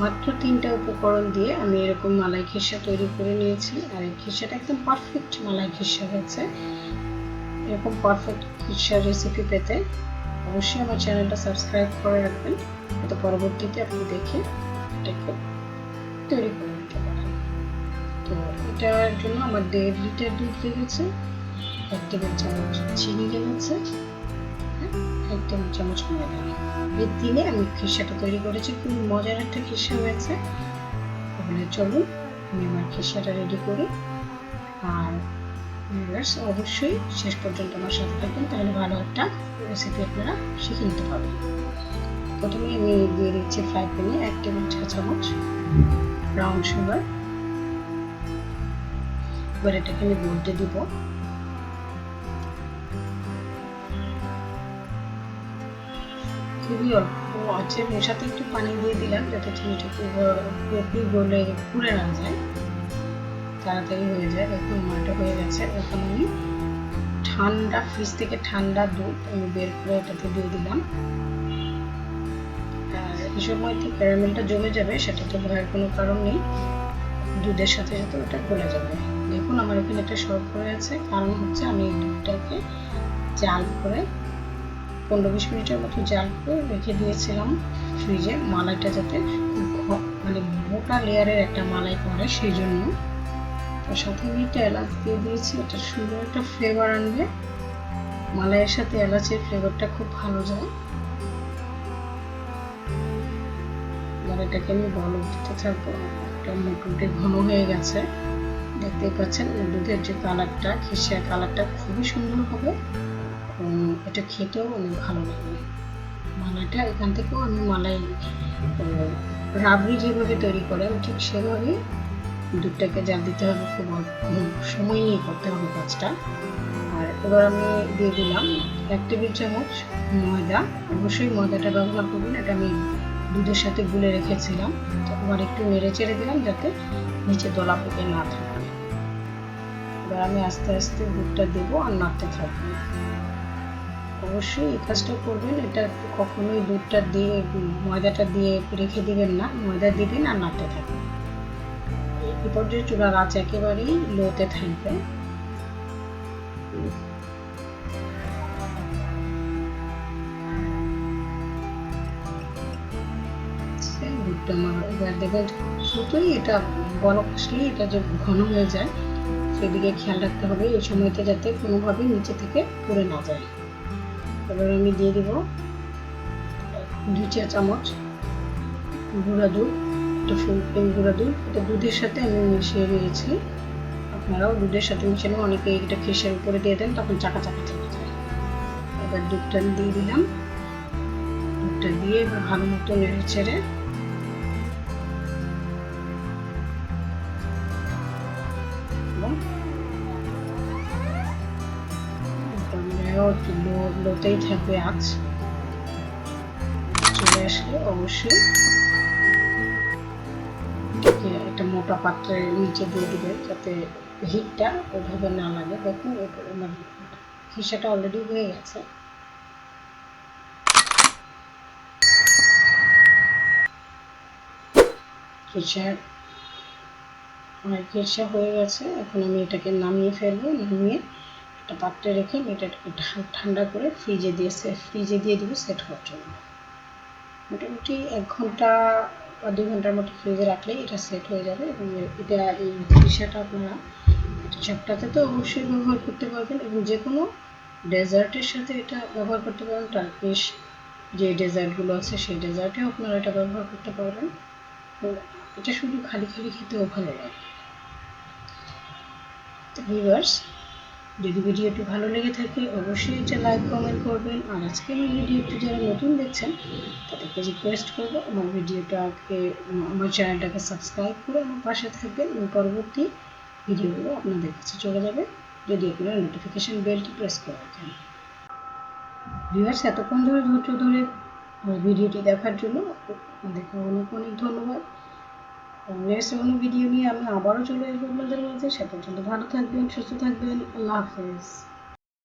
মাত্র তিনটা উপকরণ দিয়ে আমি এরকম মালাই খিসা তৈরি করে নিয়েছি। আর এই খিসাটা একদম পারফেক্ট মালাই খিসা হয়েছে। এরকম পারফেক্ট খিসার রেসিপি পেতে অবশ্যই আমার চ্যানেলটা সাবস্ক্রাইব করে রাখবেন। যাতে পরবর্তীতে আপনি দেখে এটাকে তৈরি করে নিতে পারেন। তো এটার জন্য আমার দেড় লিটার দুধ লেগেছে, এক টেবিল চামচ চিনি লেগেছে। এক টেবিল চামচ ময়দা এই দিনে আমি খিসাটা তৈরি করেছি, খুব মজার একটা খিসা হয়েছে। তাহলে চলুন, আমি আমার খিসাটা রেডি করি। আর ভিউয়ার্স অবশ্যই শেষ পর্যন্ত আমার সাথে থাকবেন তাহলে ভালো একটা রেসিপি আপনারা শিখে নিতে পারবেন। প্রথমে আমি দিয়ে দিচ্ছি ফ্রাই প্যানে এক টেবিল চা চামচ ব্রাউন সুগার এবার এটাকে আমি বলতে দিব। খুবই অল্প আছে। সাথে একটু পানি দিয়ে দিলাম যাতে চিনিটা পুরোপুরি গলে পুড়ে না যায়। তাড়াতাড়ি হয়ে যায়। দেখুন মাটা হয়ে গেছে। এখন আমি ঠান্ডা ফ্রিজ থেকে ঠান্ডা দুধ আমি বের করে এটাতে দিয়ে দিলাম। এই সময় তো ক্যারামেলটা জমে যাবে, সেটা তো ভয়ের কোনো কারণ নেই। দুধের সাথে সাথে ওটা গলে যাবে। দেখুন, আমার এখানে একটা শর্ট হয়ে আছে। কারণ হচ্ছে আমি এই দুধটাকে জাল করে পনেরো বিশ মিনিটের মতো জাল করে রেখে দিয়েছিলাম ফ্রিজে মালাইটা যাতে মানে মোটা লেয়ারের একটা মালাই করে সেই জন্য। তার সাথে আমি একটা এলাচ দিয়ে দিয়েছি, এটা সুন্দর একটা ফ্লেভার আনবে। মালাইয়ের সাথে এলাচের ফ্লেভারটা খুব ভালো যায়। এটাকে আমি বল দিতে থাকব। এটা মোটামুটি ঘন হয়ে গেছে। দেখতেই পাচ্ছেন দুধের যে কালারটা খিসিয়া কালারটা খুবই সুন্দর হবে। এটা খেতেও অনেক ভালো লাগবে মালাইটা এখান থেকেও আমি মালাই রাবড়ি যেভাবে তৈরি করে ঠিক সেভাবেই দুধটাকে জাল দিতে হবে, খুব সময় নিয়ে করতে হবে কাজটা। আর এবার আমি দিয়ে দিলাম এক টেবিল চামচ ময়দা। অবশ্যই ময়দাটা ব্যবহার করবেন, এটা আমি দুধের সাথে গুলে রেখেছিলাম। তো এবার একটু নেড়ে চেড়ে দিলাম যাতে নিচে দলা পেকে না থাকে। এবার আমি আস্তে আস্তে দুধটা দেবো আর নাড়তে থাকব। অবশ্যই এই কাজটা করবেন। এটা কখনোই দুধটা দিয়ে, ময়দাটা দিয়ে রেখে দিবেন না। ময়দা দিবেন আর নাড়তে থাকবেন এই পর্যায়ে চুলার আঁচ একেবারেই লোতে থাকবে। দুধটা এবার দেখবেন দ্রুতই এটা বরফ আসলেই এটা যে ঘন হয়ে যায়, সেদিকে খেয়াল রাখতে হবে। এই সময়তে যাতে কোনোভাবেই নিচে থেকে পড়ে না যায়। এবার আমি দিয়ে দেবো দুই চা চামচ গুঁড়া দুধ, একটা ফুল গুঁড়া দুধ। এটা দুধের সাথে আমি মিশিয়ে নিয়েছি আপনারাও দুধের সাথে মিশানো অনেকে এটা খেসের উপরে দিয়ে দেন, তখন চাকা চাকা থেকে যায় এবার দুধটা দিয়ে দিলাম। দুধটা দিয়ে এবার ভালো মতো নেড়ে ছেড়ে একটু লো লোতেই থাকবে আঁচ চলে আসলে অবশ্যই। একটা মোটা পাত্রের নিচে দিয়ে দেবে যাতে হিটটা ওইভাবে না লাগে। দেখুন আমার হিসাটা অলরেডি হয়ে গেছে। খিসা হয়ে গেছে। এখন আমি এটাকে নামিয়ে ফেলব, নামিয়ে একটা পাত্রে রেখে আমি এটাকে ঠা- ঠান্ডা করে ফ্রিজে দিয়ে ফ্রিজে দিয়ে দিব সেট হওয়ার জন্য। মোটামুটি এক ঘণ্টা বা দুই ঘণ্টার মতো ফ্রিজে রাখলেই এটা সেট হয়ে যাবে এবং এটা এই খিসাটা আপনারা চপটাতে তো অবশ্যই ব্যবহার করতে পারবেন এবং যে কোনো ডেজার্টের সাথে এটা ব্যবহার করতে পারেন টার্কিশ যে ডেজার্টগুলো আছে সেই ডেজার্টেও আপনারা এটা ব্যবহার করতে পারবেন। এটা শুধু খালি খালি খেতেও ভালো লাগে। তো ভিউয়ার্স যদি ভিডিওটি ভালো লেগে থাকে, অবশ্যই এটা লাইক কমেন্ট করবেন। আর আজকের এই ভিডিওটি যারা নতুন দেখছেন, তাদেরকে রিকোয়েস্ট করব, আমার ভিডিওটাকে, আমার চ্যানেলটাকে সাবস্ক্রাইব করে আমার পাশে থাকবেন এবং পরবর্তী ভিডিওগুলো আপনাদের কাছে চলে যাবে। যদি আপনারা নোটিফিকেশান বেলটি প্রেস করে রাখেন ভিউয়ার্স, এতক্ষণ ধরে ধৈর্য ধরে ভিডিওটি দেখার জন্য আপনাদেরকে অনেক অনেক ধন্যবাদ। নেক্সট কোনো ভিডিও নিয়ে আমি আবারও চলে আসব আপনাদের মাঝে। সে পর্যন্ত ভালো থাকবেন, সুস্থ থাকবেন, আল্লাহ হাফেজ।